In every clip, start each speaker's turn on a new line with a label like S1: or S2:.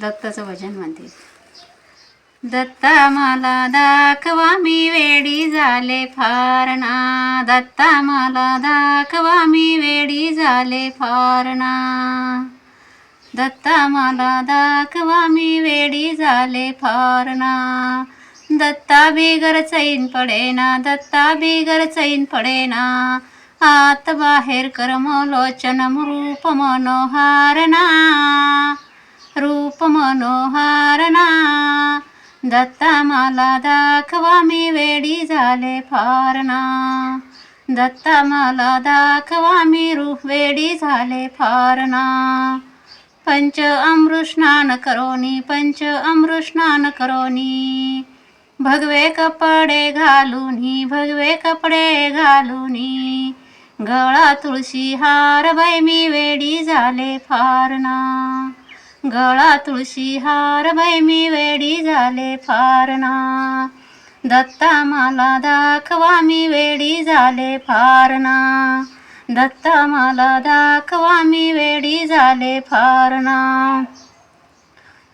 S1: दत्ताचं भजन म्हणते. दत्ता मला दाखवा मी वेडी झाले फारणा दत्ता मला दाखवा मी वेडी झाले फारणा दत्ता मला दाखवा मी वेडी झाले फारणा दत्ता बिगर चैन पडेना दत्ता बिगर चैन पडेना आत बाहेर कर्मलोचन रूप मनोहारना रूप मनोहारना दत्ता मला दाखवा मी वेडी झाले फारना. दत्ता मला दाखवा मी रूप वेडी झाले फारना. पंच अमृष्णान करोनी पंच अमृष्णान करोनी. भगवे कपडे घालूनी भगवे कपडे घालूनी. गळा तुळशी हार बाई मी वेडी झाले फारना. गळा तुळशी हार मी वेडी झाले फार ना दत्ता मला दाखवा मी वेडी झाले फार ना दत्ता मला दाखवा मी वेडी झाले फार ना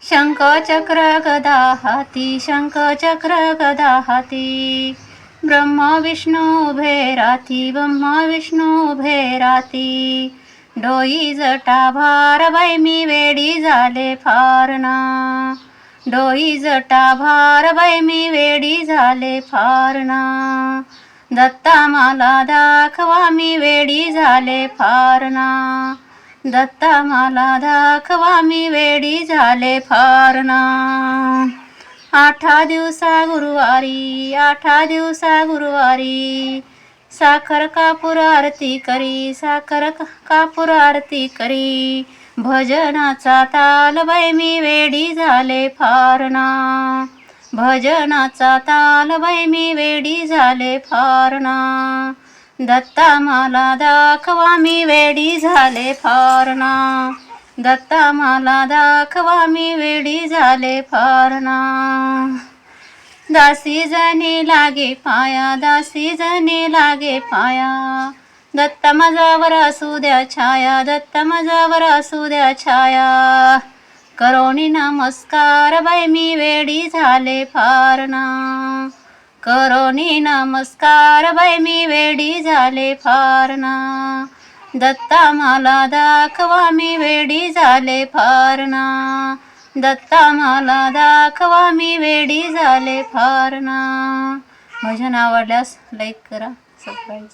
S1: शंख चक्र गदा हाती शंख चक्र गदा हाती ब्रह्म विष्णू उभे राती ब्रह्म विष्णू उभे राती डोई जटा भार बाई मी वेडी झाले फार ना. डोई जटा भार बाई मी वेडी झाले फार ना. दत्ता मला दाखवा मी वेडी झाले फार ना. दत्ता मला दाखवा मी वेडी झाले फार ना. आठा दिवसा गुरुवारी आठा दिवसा गुरुवारी साखर कापूर आरती करी साखर कापूर आरती करी. भजनाचा ताल बाई मी वेडी झाले फार ना. भजनाचा ताल बाई मी वेडी झाले फार ना. दत्ता मला दाखवा मी वेडी झाले फारणा दत्ता मला दाखवा मी वेडी झाले फारणा दासी जने लागे पाया दासी जने लागे पाया. दत्त मजावर असू द्या छाया दत्त मजावर असू द्या छाया. करोनी नमस्कार बाई मी वेडी झाले फार ना. करोनी नमस्कार बाई मी वेडी झाले फार ना. दत्ता मला दाखवा मी वेडी झाले फार ना. दत्ता मला दाखवा मी वेडी झाले फार ना. भजन आवडल्यास लाईक करा सबस्क्राईब